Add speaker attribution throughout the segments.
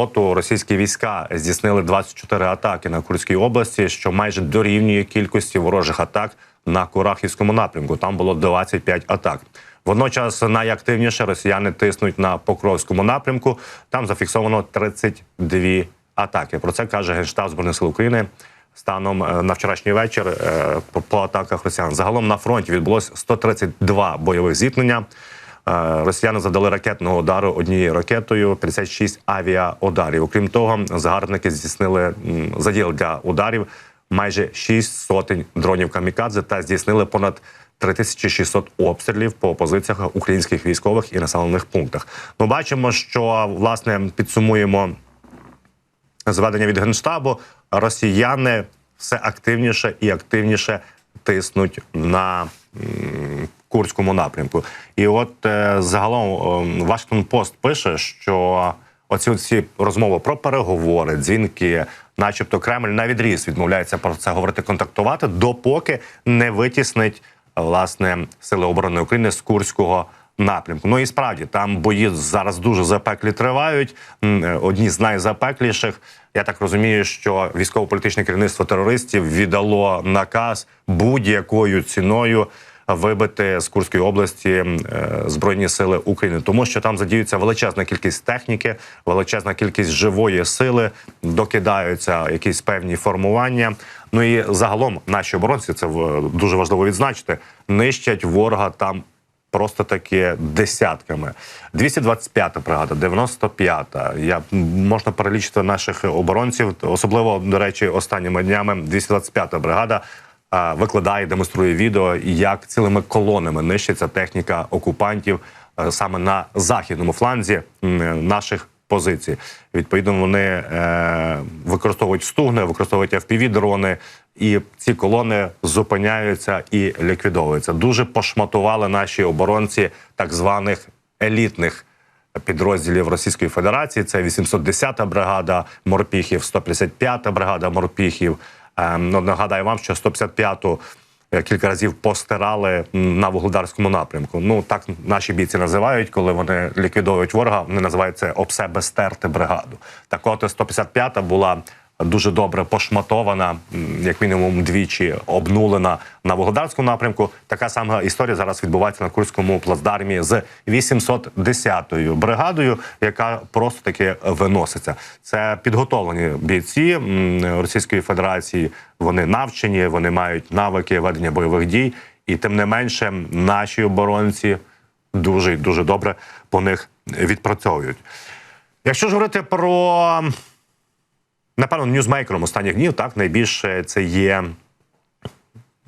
Speaker 1: От російські війська здійснили 24 атаки на Курській області, що майже дорівнює кількості ворожих атак на Курахівському напрямку. Там було 25 атак. Водночас найактивніше росіяни тиснуть на Покровському напрямку. Там зафіксовано 32 атаки. Про це каже генштаб збройних сил України. Станом е, на вчорашній вечір е, по атаках росіян загалом на фронті відбулось 132 бойових зіткнення. Е, Росіяни задали ракетного удару однією ракетою, 56 авіаударів. Окрім того, загарбники здійснили заділ для ударів майже 6 сотень дронів камікадзе та здійснили понад 3600 обстрілів по позиціях українських військових і населених пунктах. Ми бачимо, що власне підсумуємо зведення від генштабу. Росіяни все активніше і активніше тиснуть на Курському напрямку. І от е, загалом Вашингтон Пост пише, що оці всі розмови про переговори, дзвінки, начебто Кремль на відріз відмовляється про це говорити, контактувати, допоки не витіснить власне сили оборони України з Курського напрямку. Ну і справді там бої зараз дуже запеклі тривають. Е, Одні з найзапекліших. Я так розумію, що військово-політичне керівництво терористів віддало наказ будь-якою ціною вибити з Курської області е, збройні сили України, тому що там задіюється величезна кількість техніки, величезна кількість живої сили, докидаються якісь певні формування. Ну і загалом наші оборонці це дуже важливо відзначити. Нищать ворога там просто таки десятками. 225-та бригада, 95-та. Я можна перелічити наших оборонців, особливо до речі, останніми днями 225-та бригада. А, Викладає, демонструє відео, як цілими колонами нищиться техніка окупантів е, саме на західному фланзі наших позицій. Відповідно, вони е, використовують стугни, використовують FPV-дрони, і ці колони зупиняються і ліквідовуються. Дуже пошматували наші оборонці так званих елітних підрозділів Російської Федерації. Це 810-та бригада морпіхів, 155-та бригада морпіхів. Е, ну, нагадаю вам, що 155-ту е, кілька разів постирали на вугледарському напрямку. Ну так наші бійці називають, коли вони ліквідовують ворога. Вони називають це об себе стерти бригаду. Так, от 155-та була дуже добре пошматована, як мінімум двічі обнулена на Вугледарському напрямку. Така сама історія зараз відбувається на Курському плацдармі з 810-ю бригадою, яка просто таки виноситься. Це підготовлені бійці Російської Федерації. Вони навчені, вони мають навики ведення бойових дій, і тим не менше наші оборонці дуже дуже добре по них відпрацьовують. Якщо ж говорити про напевно, ньюзмейкером останніх днів так найбільше це є.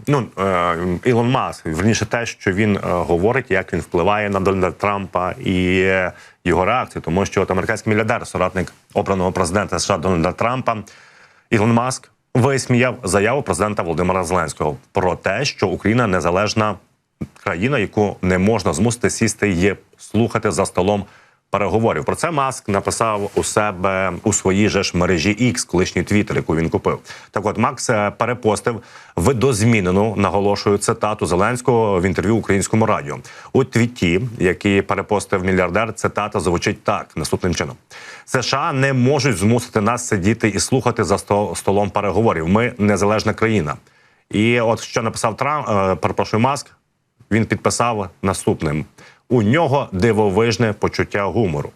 Speaker 1: Ну, е, Ілон Маск, верніше те, що він е, говорить, як він впливає на Дональда Трампа і його реакцію, тому що от американський мільярдер, соратник обраного президента США Дональда Трампа, Ілон Маск висміяв заяву президента Володимира Зеленського про те, що Україна незалежна країна, яку не можна змусити сісти і слухати за столом переговорів. Про це Маск написав у себе у своїй же ж мережі X, колишній твіттер, яку він купив. Так, от Макс е, перепостив видозмінену, наголошую цитату Зеленського в інтерв'ю українському радіо. У твіті, який перепостив мільярдер, цитата звучить так наступним чином: США не можуть змусити нас сидіти і слухати за сто- столом переговорів. Ми незалежна країна. І от що написав Трамп, е, перепрошую, Маск, він підписав наступним: у нього дивовижне почуття гумору.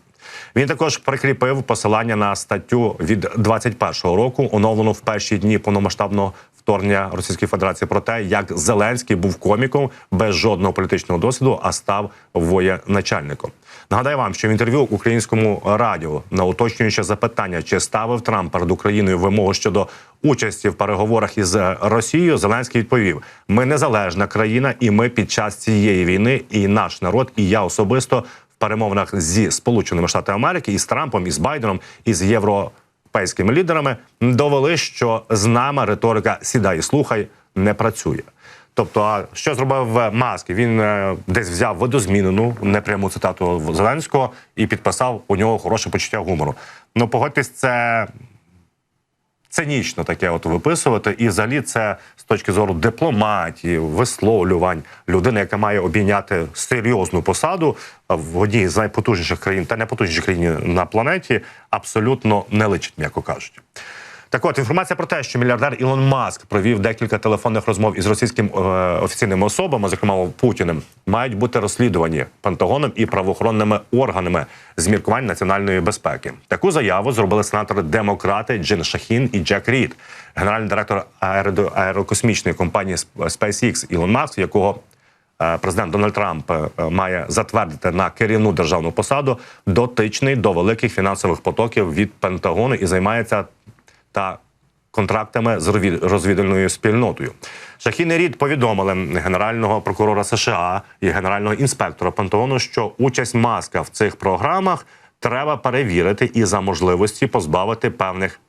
Speaker 1: Він також прикріпив посилання на статтю від 21-го року, оновлену в перші дні повномасштабного вторгнення Російської Федерації про те, як Зеленський був коміком без жодного політичного досвіду, а став воєначальником. Нагадаю вам, що в інтерв'ю українському радіо на уточнююче запитання, чи ставив Трамп перед Україною вимогу щодо участі в переговорах із Росією, Зеленський відповів: ми незалежна країна, і ми під час цієї війни, і наш народ, і я особисто в перемовинах зі Сполученими Штатами Америки і з Трампом, і з Байденом, і з європейськими лідерами довели, що з нами риторика сідай і слухай не працює. Тобто, а що зробив Маск? Він е, десь взяв видозмінену непряму цитату Зеленського і підписав у нього хороше почуття гумору. Ну погодьтесь, це цинічно таке от виписувати. І взагалі це з точки зору дипломатії, висловлювань людини, яка має обійняти серйозну посаду в одній з найпотужніших країн та найпотужніших країн на планеті, абсолютно не личить, м'яко кажучи. Так от інформація про те, що мільярдер Ілон Маск провів декілька телефонних розмов із російським е, офіційними особами, зокрема Путіним, мають бути розслідувані Пентагоном і правоохоронними органами з міркувань національної безпеки. Таку заяву зробили сенатори демократи Джин Шахін і Джек Рід, генеральний директор аеро- аерокосмічної компанії SpaceX Ілон Маск, якого е, президент Дональд Трамп е, має затвердити на керівну державну посаду, дотичний до великих фінансових потоків від Пентагону і займається та контрактами з розвідувальною спільнотою. Шахін і Рід повідомили генерального прокурора США і генерального інспектора Пентагону, що участь маска в цих програмах треба перевірити і за можливості позбавити певних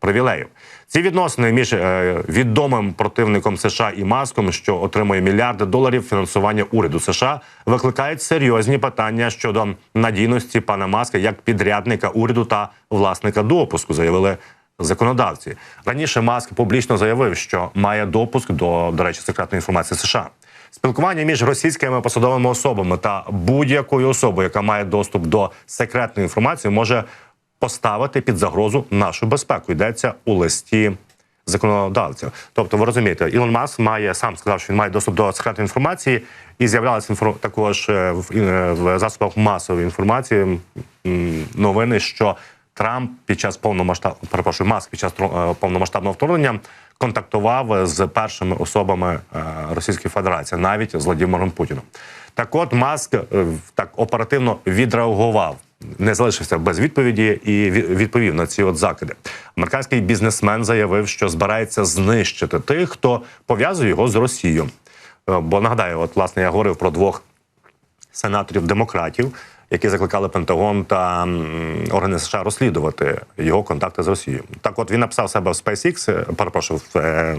Speaker 1: привілеїв. Ці відносини між е, відомим противником США і маском, що отримує мільярди доларів фінансування уряду США, викликають серйозні питання щодо надійності пана Маска як підрядника уряду та власника допуску, заявили законодавці. Раніше Маск публічно заявив, що має допуск до, до речі, секретної інформації США. Спілкування між російськими посадовими особами та будь-якою особою, яка має доступ до секретної інформації, може поставити під загрозу нашу безпеку. Йдеться у листі законодавця. Тобто, ви розумієте, Ілон Маск має сам сказав, що він має доступ до секретної інформації, і з'являлися інфор... також е, в, е, в засобах масової інформації новини, що Трамп під час повномасштаб... перепрошую, Маск під час е, повномасштабного вторгнення контактував з першими особами е, Російської Федерації, навіть з Владимиром Путіном. Так, от Маск е, так оперативно відреагував. Не залишився без відповіді і ві- відповів на ці от закиди. Американський бізнесмен заявив, що збирається знищити тих, хто пов'язує його з Росією. Бо нагадаю, от власне я говорив про двох сенаторів демократів, які закликали Пентагон та органи США розслідувати його контакти з Росією. Так, от він написав себе в SpaceX, е, перепрошую, в е,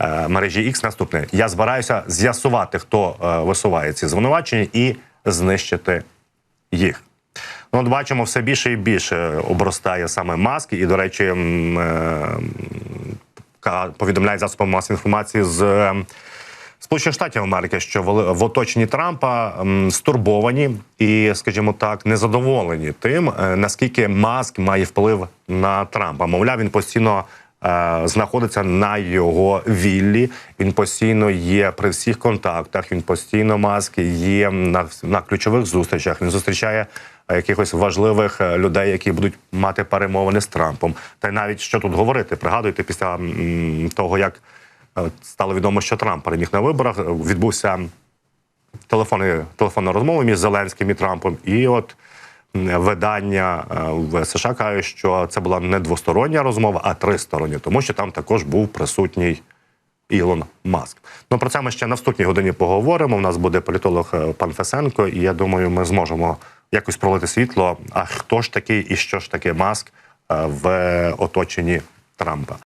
Speaker 1: е, мережі X наступне: я збираюся з'ясувати, хто висуває ці звинувачення, і знищити їх. Ну, от бачимо, все більше і більше обростає саме маски, і, до речі, повідомляють засоби масової інформації з Сполучених Штатів Америки, що в, оточенні Трампа стурбовані і, скажімо так, незадоволені тим, е, наскільки маск має вплив на Трампа. Мовляв, він постійно. е, Знаходиться на його віллі. Він постійно є при всіх контактах. Він постійно маск є на, на ключових зустрічах. Він зустрічає е, якихось важливих людей, які будуть мати перемовини з Трампом. Та й навіть що тут говорити, пригадуйте після того, як стало відомо, що Трамп переміг на виборах. е, Відбувся телефонна розмова між Зеленським і Трампом. І от видання е, в США каже, що це була не двостороння розмова, а тристороння, тому що там також був присутній. Ілон Маск. Ну про це ми ще на наступній годині поговоримо. У нас буде політолог е, пан Фесенко, і я думаю, ми зможемо якось пролити світло. А хто ж такий і що ж таке Маск е, в оточенні Трампа?